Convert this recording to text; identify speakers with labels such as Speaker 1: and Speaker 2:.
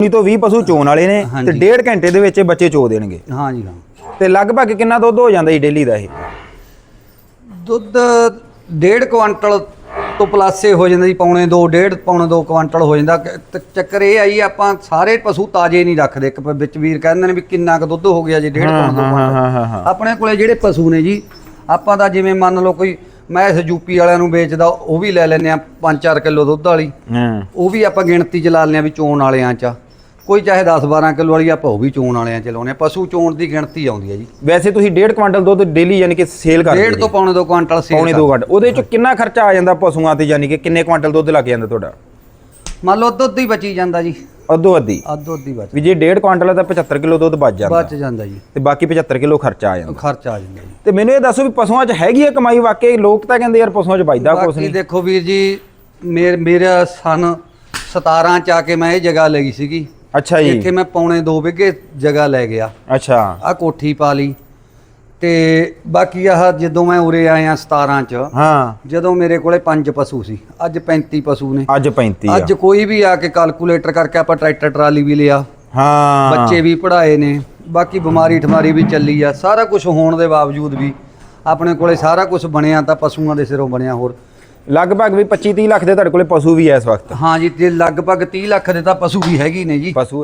Speaker 1: ਨਹੀਂ ਤੋਂ 20 ਪਸ਼ੂ ਚੋਣ ਵਾਲੇ ਨੇ ਤੇ
Speaker 2: ਹਾਂਜੀ।
Speaker 1: ਡੇਢ ਘੰਟੇ ਦੇ ਵਿੱਚ ਇਹ ਬੱਚੇ ਚੋ ਦੇਣਗੇ।
Speaker 2: ਹਾਂ ਜੀ ਹਾਂ।
Speaker 1: ਤੇ ਲਗਭਗ ਕਿੰਨਾ ਦੁੱਧ ਹੋ ਜਾਂਦਾ ਜੀ ਡੇਲੀ ਦਾ ਇਹ?
Speaker 2: ਦੁੱਧ ਡੇਢ ਕੁਆਂਟਲ ਤੋਂ ਪਲਾਸੇ ਹੋ ਜਾਂਦਾ ਜੀ ਪੌਣੇ 2 ਡੇਢ ਪੌਣੇ 2 ਕੁਆਂਟਲ ਹੋ ਜਾਂਦਾ। ਚੱਕਰ ਇਹ ਆਈ ਆਪਾਂ ਸਾਰੇ ਪਸ਼ੂ ਤਾਜ਼ੇ ਨਹੀਂ ਰੱਖਦੇ। ਇੱਕ ਵਿੱਚ ਵੀਰ ਕਹਿੰਦੇ ਨੇ ਵੀ ਕਿੰਨਾ ਕੁ ਦੁੱਧ ਹੋ ਗਿਆ ਜੀ ਡੇਢ ਪੌਣੇ 2
Speaker 1: ਹਾਂ,
Speaker 2: ਕੁਆਂਟਲ
Speaker 1: ਹਾਂ, ਹਾਂ, ਹਾਂ।
Speaker 2: ਆਪਣੇ ਕੋਲੇ ਜਿਹੜੇ ਪਸ਼ੂ ਨੇ ਜੀ ਆਪਾਂ ਤਾਂ ਜਿਵੇਂ ਮੰਨ ਲਓ ਕੋਈ ਮੈਂ ਇਸ ਯੂਪੀ ਵਾਲਿਆਂ ਨੂੰ ਵੇਚਦਾ ਉਹ ਵੀ ਲੈ ਲੈਂਦੇ ਆ 5-4 ਕਿਲੋ ਦੁੱਧ ਵਾਲੀ। ਉਹ ਵੀ ਆਪਾਂ ਗਿਣਤੀ ਚ ਲਾ ਲੈਂਦੇ ਆ ਵੀ ਚੋਣ ਵਾਲਿਆਂ ਚ। ਕੋਈ ਚਾਹੇ 10-12 ਕਿਲੋ ਵਾਲੀ ਆਪਾਂ ਉਹ ਵੀ ਚੋਣ ਵਾਲਿਆਂ ਚ ਲਾਉਣੇ ਆ। ਪਸ਼ੂ ਚੋਣ ਦੀ ਗਿਣਤੀ ਆਉਂਦੀ ਹੈ ਜੀ।
Speaker 1: ਵੈਸੇ ਤੁਸੀਂ ਡੇਢ ਕੁਆਂਟਲ ਦੁੱਧ ਡੇਲੀ ਯਾਨੀ ਕਿ ਸੇਲ ਕਰਦੇ
Speaker 2: ਡੇਢ ਤੋਂ। ਪੌਣੇ 2 ਕੁਆਂਟਲ ਸੇਲ
Speaker 1: ਪੌਣੇ 2 ਘੰਟੇ ਉਹਦੇ ਚ ਕਿੰਨਾ ਖਰਚਾ ਆ ਜਾਂਦਾ ਪਸ਼ੂਆਂ ਤੇ ਯਾਨੀ ਕਿ ਕਿੰਨੇ ਕੁਆਂਟਲ ਦੁੱਧ ਲੱਗ ਜਾਂਦਾ ਤੁਹਾਡਾ?
Speaker 2: ਮੰਨ ਲਓ ਦੁੱਧ ਹੀ ਬਚੀ ਜਾਂਦਾ ਜੀ।
Speaker 1: ਅੱਧੋ ਅੱਧੀ?
Speaker 2: ਅੱਧੋ ਅੱਧੀ ਬਚ।
Speaker 1: ਵੀ ਜੇ ਡੇਢ ਕੁਆਂਟਲ ਹੈ ਤਾਂ 75 ਕਿਲੋ ਦੁੱਧ ਬਚ ਜਾਂਦਾ।
Speaker 2: ਬਚ ਜਾਂਦਾ ਜੀ।
Speaker 1: ਤੇ ਬਾਕੀ 75 ਕਿਲੋ ਖਰਚਾ ਆ ਜਾਂਦਾ।
Speaker 2: ਖਰਚ ਆ ਜਾਂਦਾ ਜੀ।
Speaker 1: ਤੇ ਮੈਨੂੰ ਇਹ ਦੱਸੋ ਵੀ ਪਸ਼ੂਆਂ 'ਚ ਹੈਗੀ ਹੈ ਕਮਾਈ? ਵਾਕਈ ਲੋਕ ਤਾਂ ਕਹਿੰਦੇ ਯਾਰ ਪਸ਼ੂਆਂ 'ਚ ਬਚਦਾ ਕੁਛ ਨਹੀਂ।
Speaker 2: ਦੇਖੋ ਵੀਰ ਜੀ ਮੇਰ ਮੇਰਾ ਸਨ 17 ਚ ਆ ਕੇ ਮੈਂ ਇਹ ਜਗ੍ਹਾ ਲਈ ਸੀਗੀ।
Speaker 1: ਅੱਛਾ ਜੀ।
Speaker 2: ਇੱਥੇ ਮੈਂ ਪੌਣੇ 2 ਵਿਗੇ ਜਗ੍ਹਾ ਲੈ ਗਿਆ।
Speaker 1: ਅੱਛਾ।
Speaker 2: ਆ ਕੋਠੀ ਪਾ ਲਈ। ਤੇ ਬਾਕੀ ਆਹ ਜਦੋਂ ਮੈਂ ਉਰੇ ਆਇਆ 17 ਚ
Speaker 1: ਹਾਂ।
Speaker 2: ਜਦੋਂ ਮੇਰੇ ਕੋਲੇ ਪੰਜ ਪਸ਼ੂ ਸੀ। ਅੱਜ 35 ਪਸ਼ੂ ਨੇ।
Speaker 1: ਅੱਜ 35 ਆ।
Speaker 2: ਅੱਜ ਕੋਈ ਵੀ ਆ ਕੇ ਕੈਲਕੂਲੇਟਰ ਕਰਕੇ ਆਪਾਂ ਟਰੈਕਟਰ ਟਰਾਲੀ ਵੀ ਲਿਆ।
Speaker 1: ਹਾਂ।
Speaker 2: ਬੱਚੇ ਵੀ ਪੜ੍ਹਾਏ ਨੇ। ਬਾਕੀ ਬਿਮਾਰੀ ਠਮਾਰੀ ਵੀ ਚੱਲੀ ਆ। ਸਾਰਾ ਕੁਝ ਹੋਣ ਦੇ ਬਾਵਜੂਦ ਵੀ ਆਪਣੇ ਕੋਲੇ ਸਾਰਾ ਕੁਝ ਬਣਿਆ ਤਾਂ ਪਸ਼ੂਆਂ ਦੇ ਸਿਰੋਂ ਬਣਿਆ ਹੋਰ।
Speaker 1: ਲਗਭਗ ਵੀ 25 30 ਲੱਖ ਦੇ ਤੁਹਾਡੇ ਕੋਲੇ ਪਸ਼ੂ ਵੀ ਐ ਇਸ ਵਕਤ।
Speaker 2: ਹਾਂ ਜੀ ਤੇ ਲਗਭਗ 30 ਲੱਖ ਦੇ ਤਾਂ ਪਸ਼ੂ ਵੀ ਹੈਗੀ ਨੇ ਜੀ।
Speaker 1: ਪਸ਼ੂ